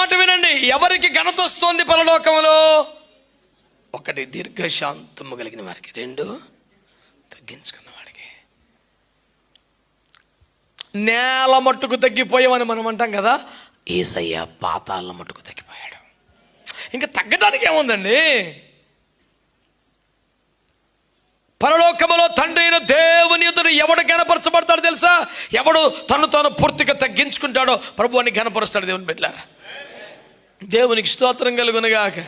మాట వినండి. ఎవరికి ఘనత వస్తుంది పరలోకములో? ఒకటి దీర్ఘశాంతము కలిగిన వారికి. రెండు తగ్గించుకున్న వాడికి నేల మట్టుకు తగ్గిపోయామని మనం అంటాం కదా? ఏసయ్య పాతాల మట్టుకు తగ్గిపోయాడు. ఇంకా తగ్గడానికి ఏముందండి? పరలోకములో తండ్రి అయిన దేవుని ఎదురు ఎవడు గణపరచబడతాడు తెలుసా? ఎవడు తను తాను పూర్తిగా తగ్గించుకుంటాడో ప్రభు అని గణపరుస్తాడు దేవుని బిడ్డలారా. దేవునికి స్తోత్రం కలుగునగాక.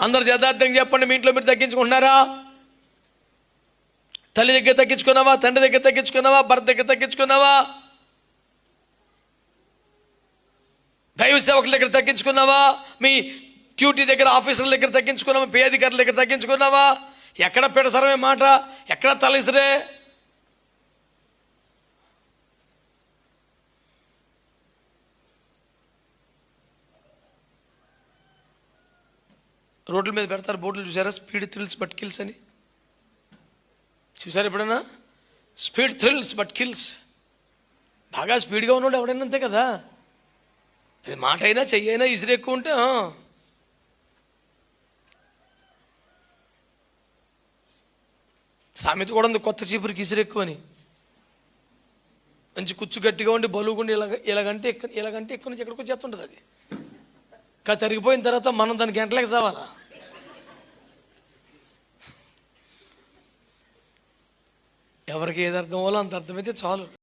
అందరు యథార్థంగా చెప్పండి మీ ఇంట్లో మీరు తగ్గించుకుంటున్నారా? తల్లి దగ్గర తగ్గించుకున్నావా? తండ్రి దగ్గర తగ్గించుకున్నావా? భర్త దగ్గర తగ్గించుకున్నావా? దైవ సేవకుల దగ్గర తగ్గించుకున్నావా? మీ డ్యూటీ దగ్గర ఆఫీసర్ల దగ్గర తగ్గించుకున్నావా? పే అధికారుల దగ్గర తగ్గించుకున్నావా? ఎక్కడ పెడసరమే మాట? ఎక్కడ తలసిరే రోడ్ల మీద పెడతారు బోర్డులు చూసారా? స్పీడ్ థ్రిల్స్ బట్ కిల్స్ అని. చూసారు ఎప్పుడైనా? Speed thrills but kills. బాగా స్పీడ్గా ఉన్నాడు ఎవడైనా అంతే కదా? అది మాట అయినా చెయ్యి అయినా ఇసురు ఎక్కువ ఉంటే సామెత కూడా ఉంది కొత్త చీపురికి ఇసురు ఎక్కువ అని. మంచి కుచ్చు గట్టిగా ఉండి బలుగుండి ఇలాగ ఇలాగంటే ఎక్కడ ఇలాగంటే ఎక్కడి నుంచి ఎక్కడికి వచ్చేస్తుంటుంది అది. కా తరిగిపోయిన తర్వాత మనం దాని గంటలకు సావాలా? ఎవరికి ఏది అర్థం అవ్వాలో అంత అర్థమైతే చాలు.